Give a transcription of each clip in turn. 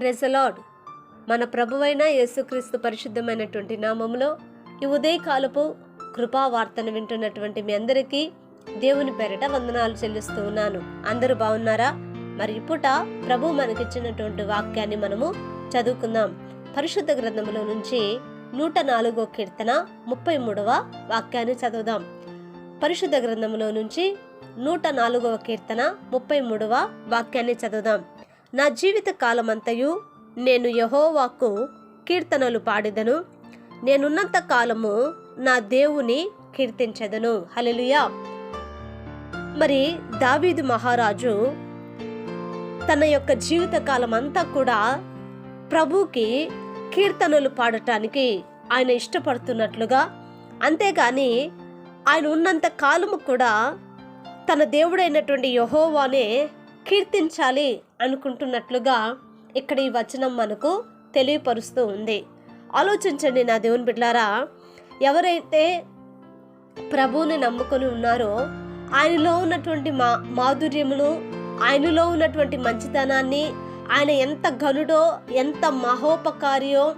ప్రెజలాడ్ మన ప్రభువైన యేసుక్రీస్తు పరిశుద్ధమైనటువంటి నామములో ఈ ఉదయకాలపు కృపా వార్తను వింటున్నటువంటి మీ అందరికీ దేవుని పేరిట వందనాలు చెల్లిస్తూ ఉన్నాను. అందరూ బాగున్నారా? మరి ఇప్పుట ప్రభు మనకిచ్చినటువంటి వాక్యాన్ని మనము చదువుకుందాం. పరిశుద్ధ గ్రంథములో నుంచి నూట నాలుగో కీర్తన ముప్పై మూడవ వాక్యాన్ని చదువుదాం. పరిశుద్ధ గ్రంథములో నుంచి నూట నాలుగవ కీర్తన ముప్పై మూడవ వాక్యాన్ని చదువుదాం. నా జీవిత కాలమంతయు నేను యహోవాకు కీర్తనలు పాడిదను. నేనున్నంత కాలము నా దేవుని కీర్తించదను. హలలుయా మరి దావీదు మహారాజు తన యొక్క జీవిత కాలం అంతా కూడా ప్రభుకి కీర్తనలు పాడటానికి ఆయన ఇష్టపడుతున్నట్లుగా అంతేగాని ఆయన ఉన్నంత కాలము కూడా తన దేవుడైనటువంటి యహోవానే కీర్తించాలి అనుకుంటున్నట్లుగా ఇక్కడ ఈ వచనం మనకు తెలియపరుస్తూ ఉంది. ఆలోచించండి నా దేవుని బిడ్డారా ఎవరైతే ప్రభువుని నమ్ముకొని ఉన్నారో ఆయనలో ఉన్నటువంటి మా మాధుర్యమును ఆయనలో ఉన్నటువంటి మంచితనాన్ని ఆయన ఎంత ఘనుడో ఎంత మహోపకారియో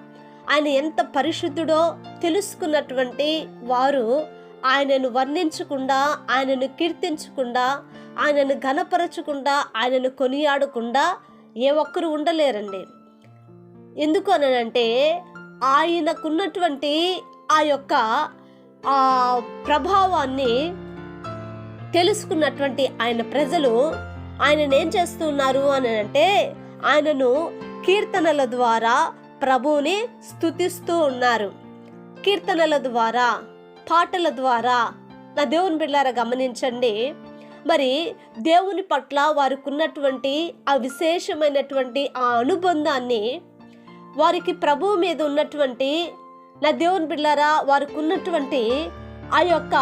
ఆయన ఎంత పరిశుద్ధుడో తెలుసుకున్నటువంటి వారు ఆయనను వర్ణించకుండా ఆయనను కీర్తించకుండా ఆయనను ఘనపరచకుండా ఆయనను కొనియాడకుండా ఏ ఒక్కరు ఉండలేరండి. ఎందుకు అనంటే ఆయనకున్నటువంటి ఆ యొక్క ఆ ప్రభావాన్ని తెలుసుకున్నటువంటి ఆయన ప్రజలు ఆయనను ఏం చేస్తున్నారు అని అంటే ఆయనను కీర్తనల ద్వారా ప్రభువుని స్తుతిస్తూ ఉన్నారు. కీర్తనల ద్వారా పాటల ద్వారా. నా దేవుని బిళ్ళారా గమనించండి. మరి దేవుని పట్ల వారికి ఉన్నటువంటి ఆ విశేషమైనటువంటి ఆ అనుబంధాన్ని వారికి ప్రభువు మీద ఉన్నటువంటి నా దేవుని బిళ్ళారా వారికి ఉన్నటువంటి ఆ యొక్క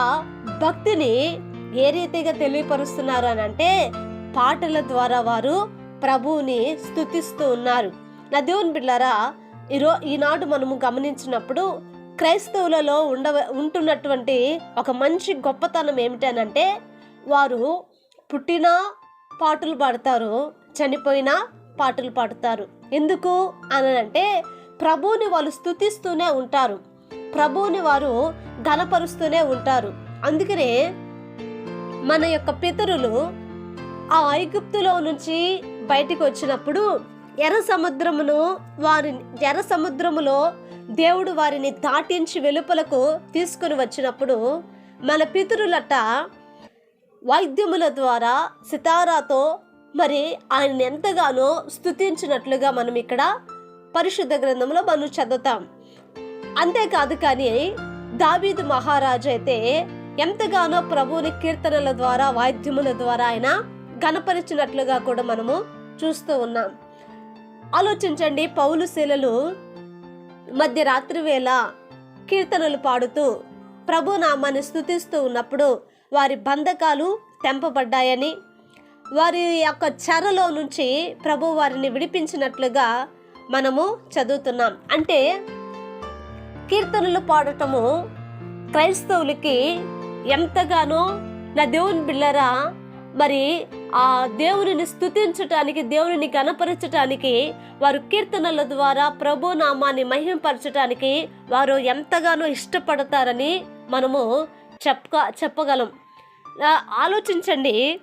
భక్తిని ఏ రీతిగా తెలియపరుస్తున్నారు అని అంటే పాటల ద్వారా వారు ప్రభువుని స్తుతిస్తూ ఉన్నారు. నా దేవుని బిళ్ళారా ఈరో ఈనాడు మనము గమనించినప్పుడు క్రైస్తవులలో ఉండ ఉంటున్నటువంటి ఒక మంచి గొప్పతనం ఏమిటనంటే వారు పుట్టిన పాటలు పాడతారు చనిపోయిన పాటలు పాడతారు. ఎందుకు అని అంటే ప్రభువుని వాళ్ళు స్తుతిస్తూనే ఉంటారు. ప్రభువుని వారు ఘనపరుస్తూనే ఉంటారు. అందుకనే మన యొక్క పితరులు ఆ ఐగుప్తులో నుంచి బయటికి వచ్చినప్పుడు ఎర్ర సముద్రమును వారి ఎర్ర సముద్రములో దేవుడు వారిని దాటించి వెలుపలకు తీసుకుని వచ్చినప్పుడు మన పితరులట వాయిద్యముల ద్వారా సితారాతో మరి ఆయన ఎంతగానో స్థుతించినట్లుగా మనం ఇక్కడ పరిశుద్ధ గ్రంథంలో మనం చదువుతాం. అంతేకాదు కానీ దావీదు మహారాజు అయితే ఎంతగానో ప్రభువుని కీర్తనల ద్వారా వాయిద్యముల ద్వారా ఆయన గణపరిచినట్లుగా కూడా మనము చూస్తూ ఉన్నాం. ఆలోచించండి పౌలు శిలలు మధ్య రాత్రి వేళ కీర్తనలు పాడుతూ ప్రభు నామాన్ని స్థుతిస్తూ ఉన్నప్పుడు వారి బంధకాలు తెంపబడ్డాయని వారి యొక్క చెరలో నుంచి ప్రభు వారిని విడిపించినట్లుగా మనము చదువుతున్నాం. అంటే కీర్తనలు పాడటము క్రైస్తవులకి ఎంతగానో నా దేవుని బిళ్ళరా మరి ఆ దేవునిని స్థుతించటానికి దేవునిని కనపరచటానికి వారు కీర్తనల ద్వారా ప్రభు నామాన్ని మహింపరచటానికి వారు ఎంతగానో ఇష్టపడతారని మనము చెప్ప చెప్పగలం. ఆలోచించండి.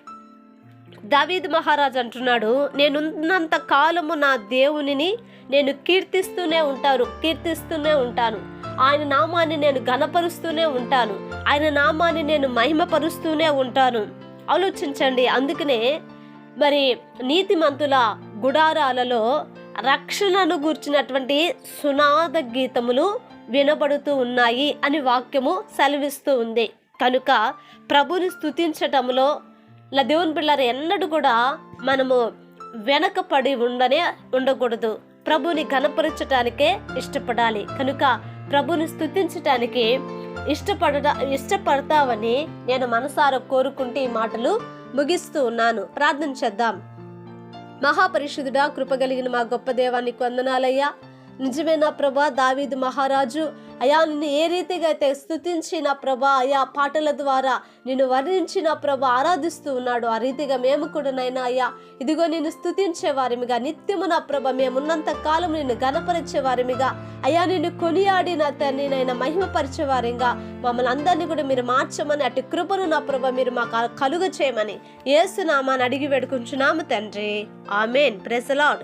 దావీద్ మహారాజ్ అంటున్నాడు నేనున్నంత కాలము నా దేవునిని నేను కీర్తిస్తూనే ఉంటారు కీర్తిస్తూనే ఉంటాను. ఆయన నామాన్ని నేను ఘనపరుస్తూనే ఉంటాను ఆయన నామాన్ని నేను మహిమపరుస్తూనే ఉంటాను. ఆలోచించండి అందుకనే మరి నీతిమంతుల గుడారాలలో రక్షణను గూర్చినటువంటి సునాద గీతములు వినబడుతూ ఉన్నాయి అని వాక్యము సెలవిస్తూ ఉంది. కనుక ప్రభుని స్థుతించటంలో నా దేవుని పిల్లలు ఎన్నడూ కూడా మనము వెనకపడి ఉండనే ఉండకూడదు. ప్రభుని కనపరచటానికే ఇష్టపడాలి. కనుక ప్రభుని స్థుతించటానికి ఇష్టపడట ఇష్టపడతావని నేను మనసారా కోరుకుంటే ఈ మాటలు ముగిస్తూ ఉన్నాను. ప్రార్థన చేద్దాం. మహాపరిషుదుడా కృపగలిగిన మా గొప్ప దేవానికి వందనాలయ్యా. నిజమే నా ప్రభా? దావీదు మహారాజు అయా నిన్ను ఏ రీతిగా అయితే స్తుతించిన ప్రభా అయా పాటల ద్వారా నిన్ను వర్ణించిన ప్రభా ఆరాధిస్తూ ఉన్నాడు. ఆ రీతిగా మేము కూడా నైనా అయ్యా ఇదిగో నిన్ను స్తుతించే వారిమిగా నిత్యము నా ప్రభ మేమున్నంత కాలం నిన్ను గణపరిచే వారిమిగా అయ్యా నిన్ను కొనియాడిన తండ్రి నైనా మహిమపరిచే వారిగా మమ్మల్ని అందరినీ కూడా మీరు మార్చమని అటు కృపను నా ప్రభ మీరు మాకు కలుగ చేయమని ఏసునామాని అడిగి వేడుకుంటున్నాము తండ్రి. ఆమెన్. ప్రెసలాడ్